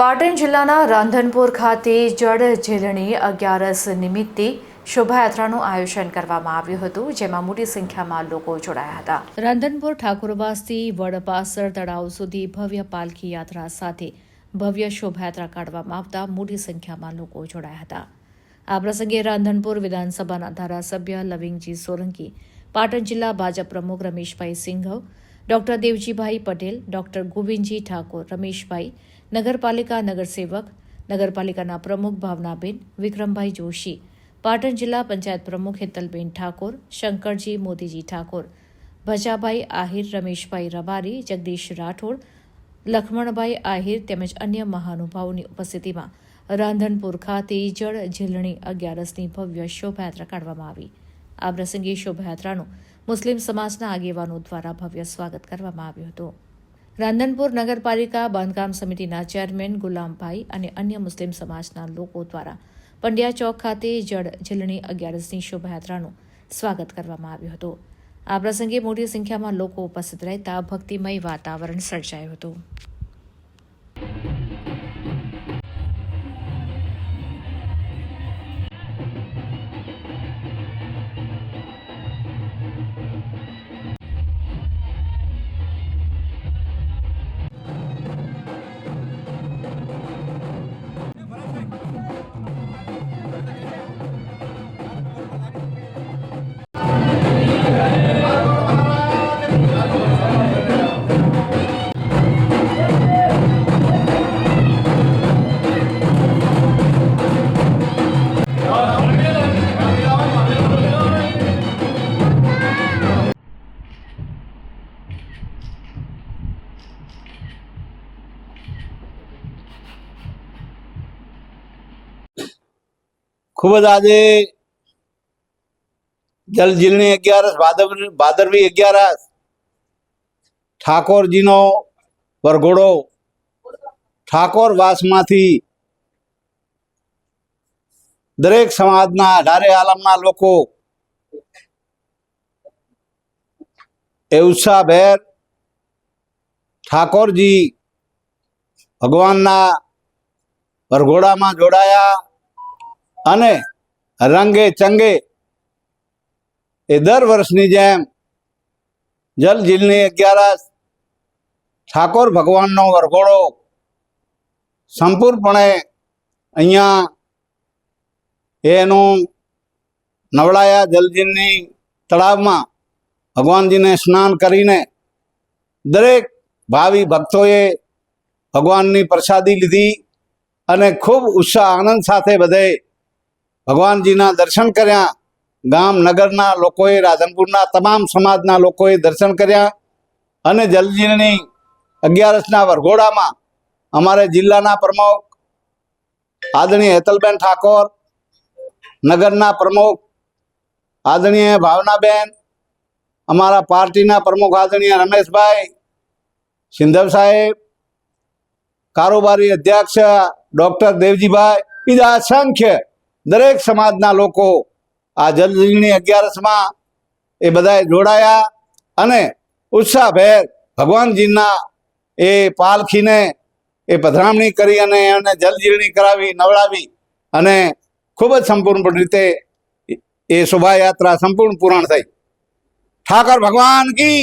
પાટણ જિલ્લાના રાંધનપુર ખાતે જળ ઝીલણી અગિયારસ નિમિત્તે શોભાયાત્રાનું આયોજન કરવામાં આવ્યું હતું, જેમાં મોટી સંખ્યામાં લોકો જોડાયા હતા. રાંધનપુર ઠાકોરવાસથી વડપાસર તળાવ સુધી ભવ્ય પાલખી યાત્રા સાથે ભવ્ય શોભાયાત્રા કાઢવામાં આવતા મોટી સંખ્યામાં લોકો જોડાયા હતા. આ પ્રસંગે રાંધનપુર વિધાનસભાના ધારાસભ્ય લવિંગજી સોલંકી પાટણ જિલ્લા ભાજપ પ્રમુખ રમેશભાઈ સિંઘવ, ડોક્ટર દેવજીભાઈ પટેલ, ડોક્ટર ગોવિંદજી ઠાકોર, રમેશભાઈ નગરપાલિકા નગરસેવક, નગરપાલિકાના પ્રમુખ ભાવનાબેન, વિક્રમભાઈ જોશી, પાટણ જિલ્લા પંચાયત પ્રમુખ હેતલબેન ઠાકોર, શંકરજી મોદીજી ઠાકોર, ભજાભાઈ આહિર, રમેશભાઈ રબારી, જગદીશ રાઠોડ, લખમણભાઈ આહિર તેમજ અન્ય મહાનુભાવોની ઉપસ્થિતિમાં રાંધનપુર ખાતે જળ ઝીલણી અગિયારસની ભવ્ય શોભાયાત્રા કાઢવામાં આવી. આ પ્રસંગે શોભાયાત્રાનું મુસ્લિમ સમાજના આગેવાનો દ્વારા ભવ્ય સ્વાગત કરવામાં આવ્યું હતું. રાંધનપુર નગરપાલિકા બાંધકામ સમિતિના ચેરમેન ગુલામભાઈ અને અન્ય મુસ્લિમ સમાજના લોકો દ્વારા પંડ્યા ચોક ખાતે જળ ઝીલણી અગિયારસની શોભાયાત્રાનું સ્વાગત કરવામાં આવ્યું હતું. આ પ્રસંગે મોટી સંખ્યામાં લોકો ઉપસ્થિત રહેતા ભક્તિમય વાતાવરણ સર્જાયું હતું. ખૂબ જ આજે જલજીલણી અગિયારસ ભાદર- ભાદરવી અગિયારસ, ઠાકોરજીનો વરઘોડો, ઠાકોર વાસમાંથી દરેક સમાજના અઢારે આલમના લોકો એ ઉત્સાહભેર ઠાકોરજી ભગવાનના વરઘોડામાં જોડાયા. અને રંગે ચંગે એ દર વર્ષની જેમ જલ જીલની અગિયારસ, ઠાકોર ભગવાનનો વરઘોડો સંપૂર્ણપણે અહીંયા એનું નવડાયા જલજીલની તળાવમાં ભગવાનજીને સ્નાન કરીને દરેક ભાવિ ભક્તોએ ભગવાનની પ્રસાદી લીધી અને ખૂબ ઉત્સાહ, આનંદ સાથે બધે ભગવાનજીના દર્શન કર્યા. ગામ નગરના લોકોએ, રાધનપુરના તમામ સમાજના લોકોએ દર્શન કર્યા અને જલજીની અગિયારસના વરઘોડામાં અમારે જિલ્લાના પ્રમુખ આદરણીય હેતલબેન ઠાકોર, નગરના પ્રમુખ આદરણીય ભાવનાબેન, અમારા પાર્ટીના પ્રમુખ આદરણીય રમેશભાઈ, સિંધવ સાહેબ, કારોબારી અધ્યક્ષ ડૉક્ટર દેવજીભાઈ, બીજા અસંખ્ય દરેક સમાજના લોકો આ જલજીની અગિયારસમાં એ બધાએ જોડાયા અને ઉત્સાહભેર ભગવાનજીના એ પાલખીને એ પધરામણી કરી અને એને જલજીરણી કરાવી, નવડાવી અને ખૂબ જ સંપૂર્ણ રીતે એ શોભાયાત્રા સંપૂર્ણ પૂર્ણ થઈ. ઠાકર ભગવાન કી